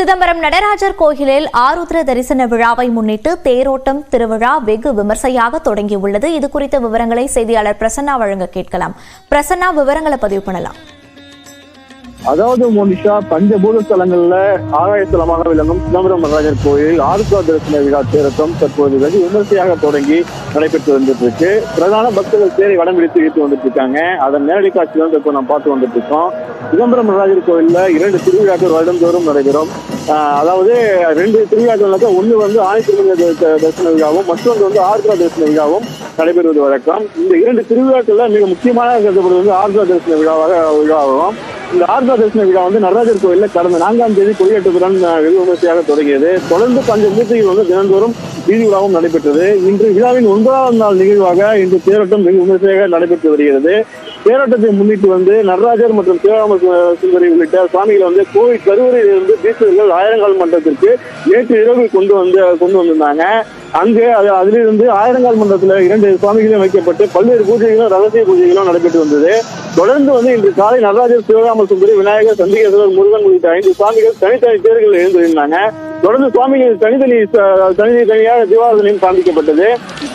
சிதம்பரம் நடராஜர் கோயிலில் ஆருத்ர தரிசன விழாவை முன்னிட்டு தேரோட்டம் திருவிழா வெகு விமர்சையாக தொடங்கியுள்ளது. இது குறித்த விவரங்களை செய்தியாளர் பிரசன்னா வழங்க கேட்கலாம். பிரசன்னா விவரங்களை பதிவு பண்ணலாம். அதாவது மோனிஷா பஞ்சபூத ஸ்தலங்கள்ல ஆகாயத்தலமாக விளங்கும் சிதம்பரம் நடராஜர் கோயில் ஆருத்ரா தரிசன விழா தேரத்தம் தற்போது வெகு விமர்சையாக தொடங்கி நடைபெற்று வந்துட்டு இருக்கு பிரதான பக்தர்கள் தேரை வடம் பிடித்து இழுத்து வந்துட்டு இருக்காங்க அதன் நேரடி காட்சி வந்து இப்போ நம்ம பார்த்து வந்துட்டு இருக்கோம் சிதம்பரம் நடராஜர் கோயில்ல இரண்டு திருவிழாக்கள் வருடந்தோறும் நடைபெறும். அதாவது ரெண்டு திருவிழாக்கள்னாக்கா ஒன்று வந்து ஆயிரத்தி தரிசன விழாவும் மற்றொன்று வந்து ஆருத்ரா தரிசன விழாவும் நடைபெறுவது வழக்கம். இந்த இரண்டு திருவிழாக்கள்ல மிக முக்கியமான கருதப்படுவது வந்து ஆருத்ரா தரிசன விழாவாக விழாவாகும். இந்த ஆர்தா தரிசன விழா வந்து நடராஜர் கோயில்ல கடந்த நான்காம் தேதி கொடியேற்றத்துடன் வெகு விமர்சையாக தொடங்கியது. தொடர்ந்து பஞ்சமூர்த்திகள் வந்து தினந்தோறும் வீதி விழாவும் நடைபெற்றது. இன்று விழாவின் ஒன்பதாம் நாள் நிகழ்வாக இன்று தேரோட்டம் வெகு விமர்சையாக நடைபெற்று வருகிறது. தேரோட்டத்தை முன்னிட்டு வந்து நடராஜர் மற்றும் சிவராம சுந்தரி உள்ளிட்ட சுவாமிகள் வந்து கோவில் கருவறையில் இருந்து தீட்சிதர்கள் ஆயிரங்கால் மன்றத்திற்கு நேற்று இரவு கொண்டு வந்து கொண்டு வந்திருந்தாங்க. அங்கு அது அதிலிருந்து ஆயிரங்கால் மன்றத்தில் இரண்டு சுவாமிகளும் வைக்கப்பட்டு பல்வேறு பூஜைகளும் ரகசிய பூஜைகளும் நடைபெற்று வந்தது. தொடர்ந்து வந்து இன்று காலை நடராஜர் சிவராம சுந்தரி விநாயகர் சந்திகேஸ்வரர் முருகன் உள்ளிட்ட ஐந்து சுவாமிகள் தனித்தனி தேர்கள் எழுந்திருந்தாங்க. தொடர்ந்து சுவாமிகள் தனித்தனி தனி தனியாக சிவாரதனையும் காண்பிக்கப்பட்டது.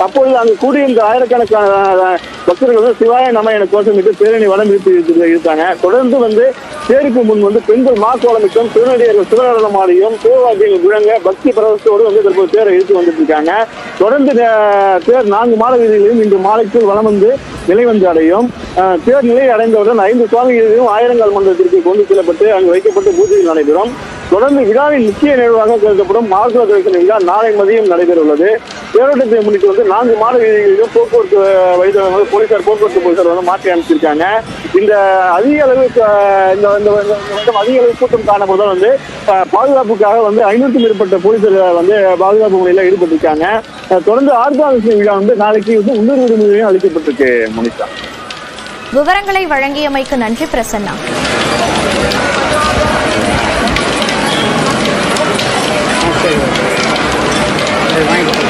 அப்பொழுது அங்கு கூடியிருந்த ஆயிரக்கணக்கான பக்தர்கள் வந்து சிவாய நம்ம என கோஷமிட்டு பேரணி வடம் இழுத்து இருக்காங்க. தொடர்ந்து வந்து தேருக்கு முன் வந்து பெண்கள் மாக்கோலமிட்டும் திருநடிகர்கள் சிவநடனம் ஆடியும் சிவவாக்கியங்கள் முழங்க பக்தி பரவசத்தோடு வந்து தற்போது தேரை இழுத்து வந்துட்டு இருக்காங்க தொடர்ந்து தேர் நான்கு மாத வீதிகளையும் இன்று மாலைக்குள் வளம் வந்து நிலை வந்து அடையும். தேர் நிலை அடைந்தவுடன் ஐந்து சுவாமிகளையும் ஆயிரங்கால் மண்டலத்திற்கு கொண்டு செல்லப்பட்டு அங்கு வைக்கப்பட்டு பூஜைகள் நடைபெறும். தொடர்ந்து விழாவின் முக்கிய நிகழ்வாக கருதப்படும் மார்கவ விழா நாளை மதியம் நடைபெற உள்ளது தேரோட்டத்தை முன்னிட்டு வந்து நான்கு மாத வீதிகளிலும் போக்குவரத்து அஹ், வைத்தவர்கள் போலீசார் போக்குவரத்து போலீசார் வந்து மாற்றி அனுப்பிச்சிருக்காங்க இந்த அதிக அளவு இந்த இந்த அதிக அளவு கூட்டம் காரணப்படுதான் வந்து பாதுகாப்புக்காக வந்து ஐநூறுக்கும் மேற்பட்ட போலீசார் வந்து பாதுகாப்பு முறையில் ஈடுபட்டிருக்காங்க. தொடர்ந்து ஆர்கானிக் விழா வந்து நாளைக்கு வந்து உள்ளூர் விடுமுறையும் அளிக்கப்பட்டிருக்கு மனிஷா விவரங்களை வழங்கியமைக்கு நன்றி பிரசன்னா. 尝一口